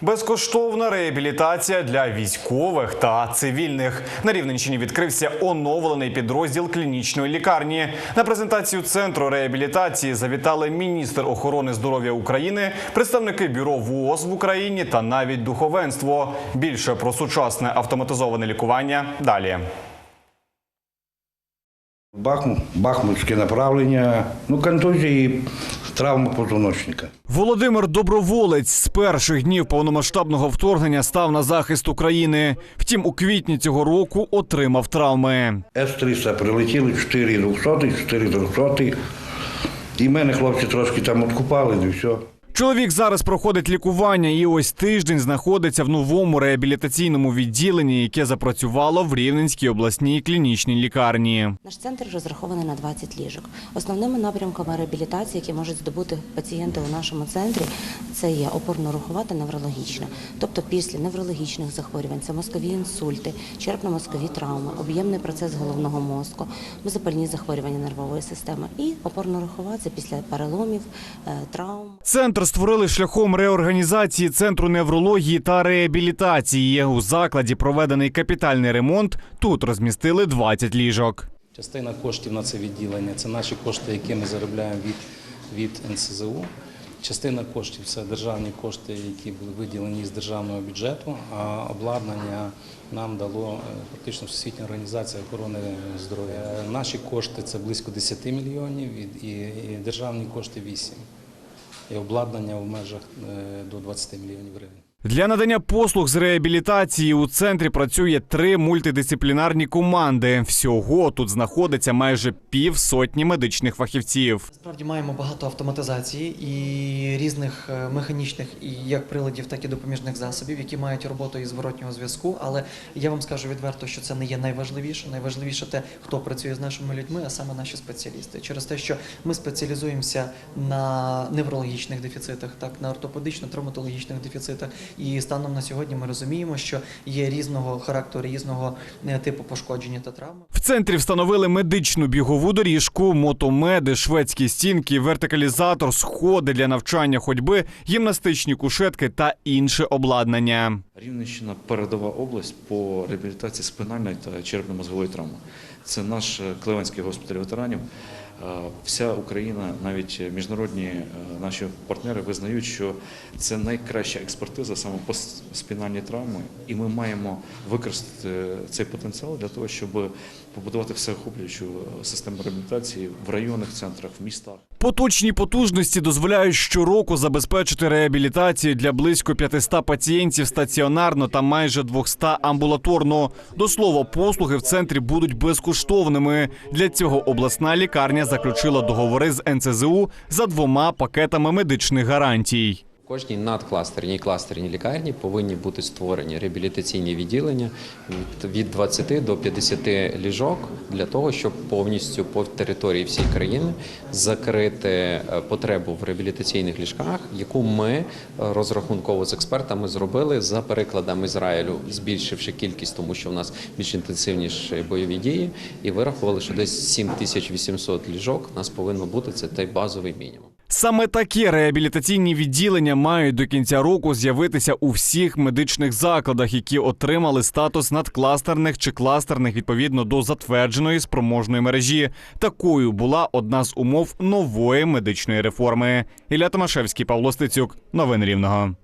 Безкоштовна реабілітація для військових та цивільних на Рівненщині відкрився оновлений підрозділ клінічної лікарні. На презентацію центру реабілітації завітали міністр охорони здоров'я України, представники бюро ВООЗ в Україні та навіть духовенство. Більше про сучасне автоматизоване лікування далі. Бахмут, бахмутське направлення, ну контузії, травма позвоночника. Володимир Доброволець з перших днів повномасштабного вторгнення став на захист України. Втім, у квітні цього року отримав травми. С-300 прилетіли 4 200, 4 200. І мене хлопці трошки там откупали, і все. Чоловік зараз проходить лікування і ось тиждень знаходиться в новому реабілітаційному відділенні, яке запрацювало в Рівненській обласній клінічній лікарні. Наш центр розрахований на 20 ліжок. Основними напрямками реабілітації, які можуть здобути пацієнти у нашому центрі, це є опорно-рухова та неврологічна. Тобто після неврологічних захворювань, це мозкові інсульти, черепно-мозкові травми, об'ємний процес головного мозку, запальні захворювання нервової системи. І опорно-рухова це після переломів, е, травм. Центр створили шляхом реорганізації центру неврології та реабілітації. У закладі проведений капітальний ремонт. Тут розмістили 20 ліжок. Частина коштів на це відділення це наші кошти, які ми заробляємо від, від НСЗУ. Частина коштів це державні кошти, які були виділені з державного бюджету, а обладнання нам дало фактично практично Всесвітня організація охорони здоров'я. Е, Наші кошти це близько 10 мільйонів і державні кошти 8. І обладнання в межах е, до 20 мільйонів гривень. Для надання послуг з реабілітації у центрі працює три мультидисциплінарні команди. Всього тут знаходиться майже півсотні медичних фахівців. Справді маємо багато автоматизації і різних е, механічних і як приладів, так і допоміжних засобів, які мають роботу із зворотнього зв'язку. Але я вам скажу відверто, що це не є найважливіше. Найважливіше те, хто працює з нашими людьми, а саме наші спеціалісти. Через те, що ми спеціалізуємося на неврологічних дефіцитах, так на ортопедично-травматологічних дефіцитах. І станом на сьогодні ми розуміємо, що є різного характеру, різного е, типу пошкодження та травми. В центрі встановили медичну бігову доріжку, мотомеди, шведські стінки, вертикалізатор, сходи для навчання ходьби, гімнастичні кушетки та інше обладнання. Рівненщина передова область по реабілітації спинальної та черепно-мозгової травми. Це наш е, Клевенський госпіталь ветеранів. Вся Україна, навіть міжнародні е, наші партнери визнають, що це найкраща експертиза саме по спінальній травмі, і ми маємо використати цей потенціал для того, щоб побудувати всеохоплюючу е, систему реабілітації в районних центрах, в містах. Поточні потужності дозволяють щороку забезпечити реабілітацію для близько 500 пацієнтів стаціонарно та майже 200 амбулаторно. До слова, послуги в центрі будуть безкоштовними. Для цього обласна лікарня заключила договори з НЦЗУ за двома пакетами медичних гарантій. Кожній надкластерній кластерній лікарні повинні бути створені реабілітаційні відділення від- від 20 до 50 ліжок для того, щоб повністю по території всієї країни закрити е, потребу в реабілітаційних ліжках, яку ми е, розрахунково з експертами зробили за перекладами Ізраїлю, збільшивши кількість, тому що в нас більш інтенсивніші бойові дії, і вирахували, що десь 7800 ліжок у нас повинно бути це той базовий мінімум. Саме такі реабілітаційні відділення мають до кінця року з'явитися у всіх медичних закладах, які отримали статус надкластерних чи кластерних відповідно до затвердженої спроможної мережі. Такою була одна з умов нової медичної реформи. Ілля Томашевський, Павло Стецюк. Новини Рівного.